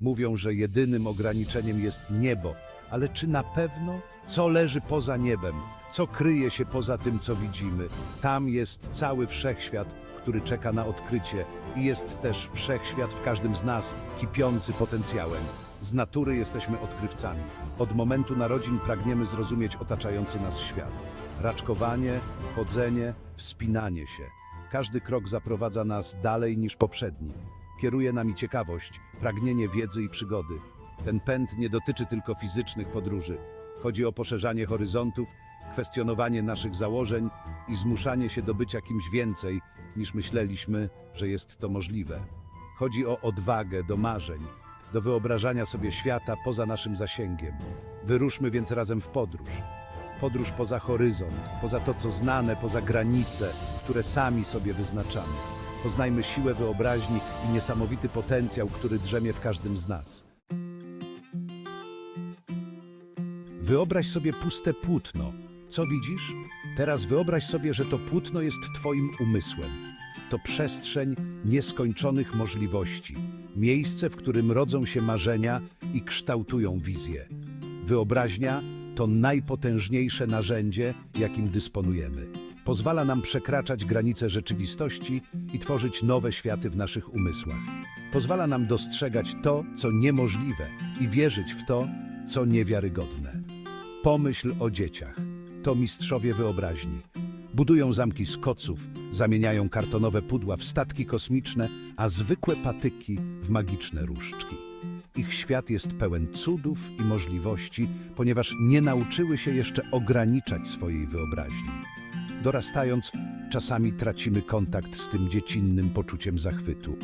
Mówią, że jedynym ograniczeniem jest niebo, ale czy na pewno? Co leży poza niebem? Co kryje się poza tym, co widzimy? Tam jest cały wszechświat, który czeka na odkrycie i jest też wszechświat w każdym z nas, kipiący potencjałem. Z natury jesteśmy odkrywcami. Od momentu narodzin pragniemy zrozumieć otaczający nas świat. Raczkowanie, chodzenie, wspinanie się. Każdy krok zaprowadza nas dalej niż poprzedni. Kieruje nami ciekawość, pragnienie wiedzy i przygody. Ten pęd nie dotyczy tylko fizycznych podróży. Chodzi o poszerzanie horyzontów, kwestionowanie naszych założeń i zmuszanie się do bycia kimś więcej, niż myśleliśmy, że jest to możliwe. Chodzi o odwagę do marzeń, do wyobrażania sobie świata poza naszym zasięgiem. Wyruszmy więc razem w podróż. Podróż poza horyzont, poza to, co znane, poza granice, które sami sobie wyznaczamy. Poznajmy siłę wyobraźni i niesamowity potencjał, który drzemie w każdym z nas. Wyobraź sobie puste płótno. Co widzisz? Teraz wyobraź sobie, że to płótno jest Twoim umysłem. To przestrzeń nieskończonych możliwości. Miejsce, w którym rodzą się marzenia i kształtują wizje. Wyobraźnia to najpotężniejsze narzędzie, jakim dysponujemy. Pozwala nam przekraczać granice rzeczywistości i tworzyć nowe światy w naszych umysłach. Pozwala nam dostrzegać to, co niemożliwe i wierzyć w to, co niewiarygodne. Pomyśl o dzieciach. To mistrzowie wyobraźni. Budują zamki z koców, zamieniają kartonowe pudła w statki kosmiczne, a zwykłe patyki w magiczne różdżki. Ich świat jest pełen cudów i możliwości, ponieważ nie nauczyły się jeszcze ograniczać swojej wyobraźni. Dorastając, czasami tracimy kontakt z tym dziecinnym poczuciem zachwytu.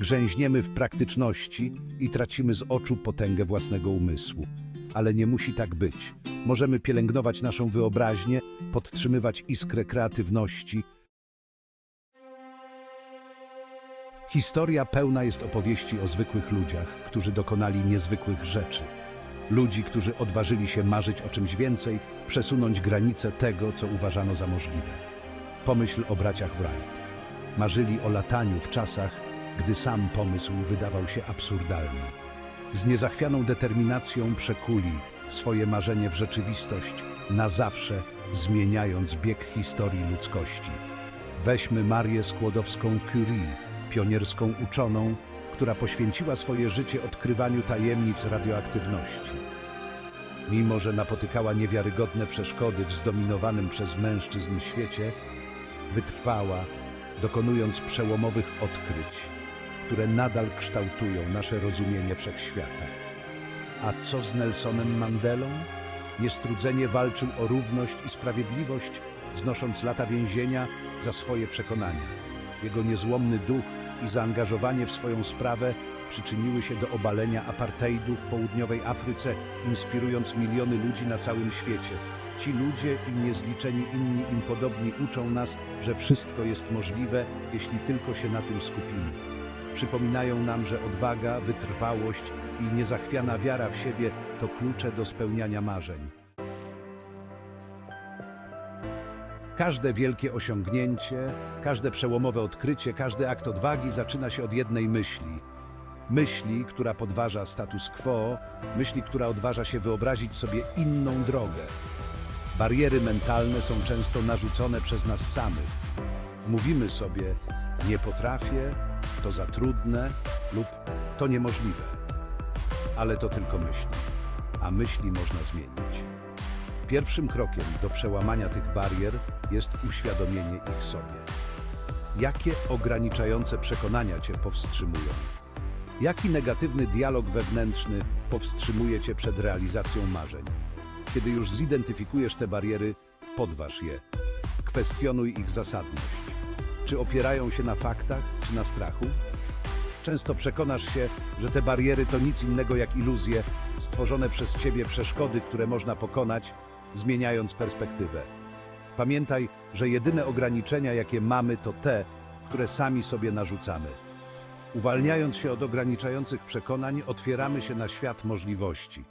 Grzęźniemy w praktyczności i tracimy z oczu potęgę własnego umysłu. Ale nie musi tak być. Możemy pielęgnować naszą wyobraźnię, podtrzymywać iskrę kreatywności. Historia pełna jest opowieści o zwykłych ludziach, którzy dokonali niezwykłych rzeczy. Ludzi, którzy odważyli się marzyć o czymś więcej, przesunąć granice tego, co uważano za możliwe. Pomyśl o braciach Wright. Marzyli o lataniu w czasach, gdy sam pomysł wydawał się absurdalny. Z niezachwianą determinacją przekuli swoje marzenie w rzeczywistość, na zawsze zmieniając bieg historii ludzkości. Weźmy Marię Skłodowską-Curie, pionierską uczoną, która poświęciła swoje życie odkrywaniu tajemnic radioaktywności. Mimo, że napotykała niewiarygodne przeszkody w zdominowanym przez mężczyzn świecie, wytrwała, dokonując przełomowych odkryć, które nadal kształtują nasze rozumienie wszechświata. A co z Nelsonem Mandelą? Niestrudzenie walczył o równość i sprawiedliwość, znosząc lata więzienia za swoje przekonania. Jego niezłomny duch i zaangażowanie w swoją sprawę przyczyniły się do obalenia apartheidu w południowej Afryce, inspirując miliony ludzi na całym świecie. Ci ludzie i niezliczeni inni im podobni uczą nas, że wszystko jest możliwe, jeśli tylko się na tym skupimy. Przypominają nam, że odwaga, wytrwałość i niezachwiana wiara w siebie to klucze do spełniania marzeń. Każde wielkie osiągnięcie, każde przełomowe odkrycie, każdy akt odwagi zaczyna się od jednej myśli. Myśli, która podważa status quo, myśli, która odważa się wyobrazić sobie inną drogę. Bariery mentalne są często narzucone przez nas samych. Mówimy sobie, nie potrafię, to za trudne lub to niemożliwe. Ale to tylko myśli, a myśli można zmienić. Pierwszym krokiem do przełamania tych barier jest uświadomienie ich sobie. Jakie ograniczające przekonania Cię powstrzymują? Jaki negatywny dialog wewnętrzny powstrzymuje Cię przed realizacją marzeń? Kiedy już zidentyfikujesz te bariery, podważ je. Kwestionuj ich zasadność. Czy opierają się na faktach, czy na strachu? Często przekonasz się, że te bariery to nic innego jak iluzje, stworzone przez Ciebie przeszkody, które można pokonać, zmieniając perspektywę. Pamiętaj, że jedyne ograniczenia, jakie mamy, to te, które sami sobie narzucamy. Uwalniając się od ograniczających przekonań, otwieramy się na świat możliwości.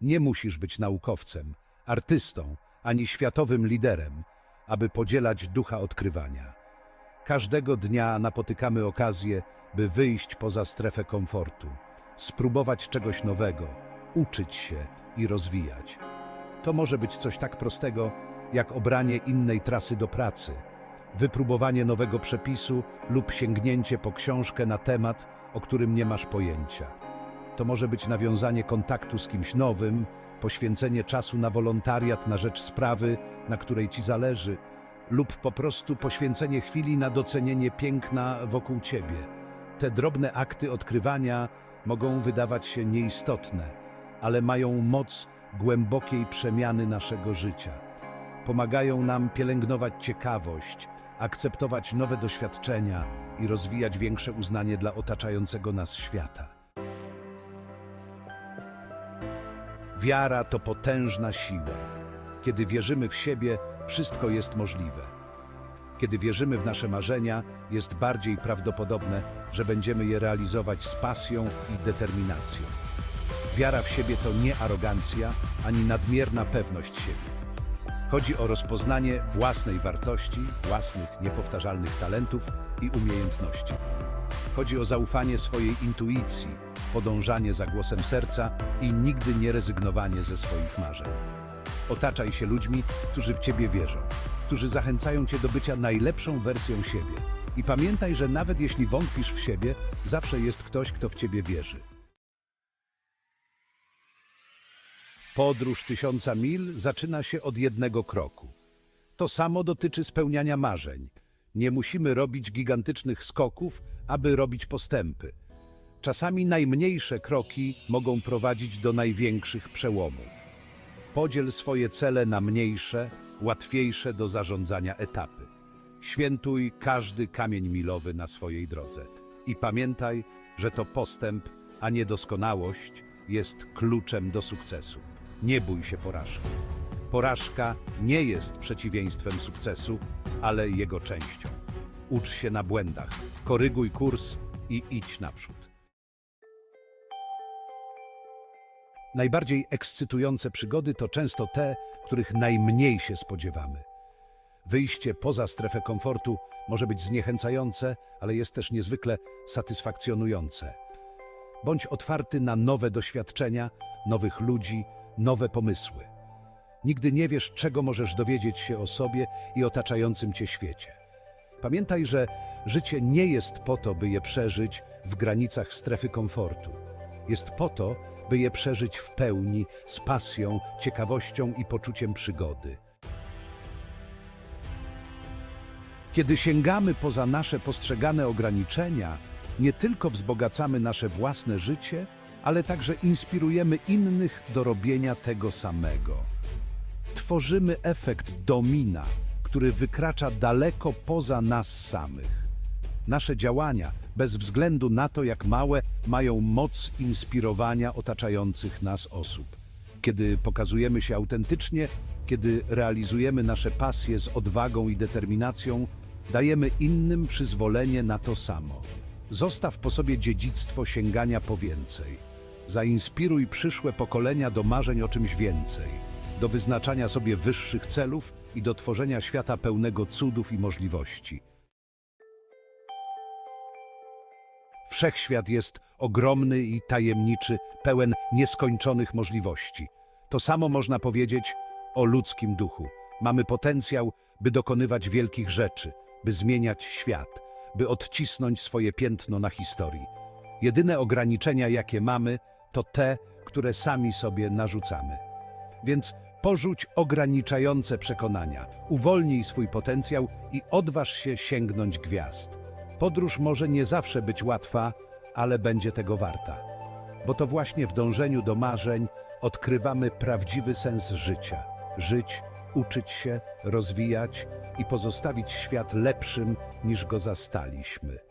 Nie musisz być naukowcem, artystą ani światowym liderem, aby podzielać ducha odkrywania. Każdego dnia napotykamy okazję, by wyjść poza strefę komfortu, spróbować czegoś nowego, uczyć się i rozwijać. To może być coś tak prostego, jak obranie innej trasy do pracy, wypróbowanie nowego przepisu lub sięgnięcie po książkę na temat, o którym nie masz pojęcia. To może być nawiązanie kontaktu z kimś nowym, poświęcenie czasu na wolontariat na rzecz sprawy, na której ci zależy, lub po prostu poświęcenie chwili na docenienie piękna wokół ciebie. Te drobne akty odkrywania mogą wydawać się nieistotne, ale mają moc głębokiej przemiany naszego życia. Pomagają nam pielęgnować ciekawość, akceptować nowe doświadczenia i rozwijać większe uznanie dla otaczającego nas świata. Wiara to potężna siła. Kiedy wierzymy w siebie, wszystko jest możliwe. Kiedy wierzymy w nasze marzenia, jest bardziej prawdopodobne, że będziemy je realizować z pasją i determinacją. Wiara w siebie to nie arogancja ani nadmierna pewność siebie. Chodzi o rozpoznanie własnej wartości, własnych niepowtarzalnych talentów i umiejętności. Chodzi o zaufanie swojej intuicji, podążanie za głosem serca i nigdy nie rezygnowanie ze swoich marzeń. Otaczaj się ludźmi, którzy w Ciebie wierzą, którzy zachęcają Cię do bycia najlepszą wersją siebie. I pamiętaj, że nawet jeśli wątpisz w siebie, zawsze jest ktoś, kto w Ciebie wierzy. Podróż tysiąca mil zaczyna się od jednego kroku. To samo dotyczy spełniania marzeń. Nie musimy robić gigantycznych skoków, aby robić postępy. Czasami najmniejsze kroki mogą prowadzić do największych przełomów. Podziel swoje cele na mniejsze, łatwiejsze do zarządzania etapy. Świętuj każdy kamień milowy na swojej drodze. I pamiętaj, że to postęp, a nie doskonałość, jest kluczem do sukcesu. Nie bój się porażki. Porażka nie jest przeciwieństwem sukcesu, ale jego częścią. Ucz się na błędach, koryguj kurs i idź naprzód. Najbardziej ekscytujące przygody to często te, których najmniej się spodziewamy. Wyjście poza strefę komfortu może być zniechęcające, ale jest też niezwykle satysfakcjonujące. Bądź otwarty na nowe doświadczenia, nowych ludzi, nowe pomysły. Nigdy nie wiesz, czego możesz dowiedzieć się o sobie i otaczającym cię świecie. Pamiętaj, że życie nie jest po to, by je przeżyć w granicach strefy komfortu. Jest po to, by je przeżyć w pełni, z pasją, ciekawością i poczuciem przygody. Kiedy sięgamy poza nasze postrzegane ograniczenia, nie tylko wzbogacamy nasze własne życie, ale także inspirujemy innych do robienia tego samego. Tworzymy efekt domina, który wykracza daleko poza nas samych. Nasze działania, bez względu na to, jak małe, mają moc inspirowania otaczających nas osób. Kiedy pokazujemy się autentycznie, kiedy realizujemy nasze pasje z odwagą i determinacją, dajemy innym przyzwolenie na to samo. Zostaw po sobie dziedzictwo sięgania po więcej. Zainspiruj przyszłe pokolenia do marzeń o czymś więcej, do wyznaczania sobie wyższych celów i do tworzenia świata pełnego cudów i możliwości. Wszechświat jest ogromny i tajemniczy, pełen nieskończonych możliwości. To samo można powiedzieć o ludzkim duchu. Mamy potencjał, by dokonywać wielkich rzeczy, by zmieniać świat, by odcisnąć swoje piętno na historii. Jedyne ograniczenia, jakie mamy, to te, które sami sobie narzucamy. Więc porzuć ograniczające przekonania, uwolnij swój potencjał i odważ się sięgnąć gwiazd. Podróż może nie zawsze być łatwa, ale będzie tego warta. Bo to właśnie w dążeniu do marzeń odkrywamy prawdziwy sens życia. Żyć, uczyć się, rozwijać i pozostawić świat lepszym niż go zastaliśmy.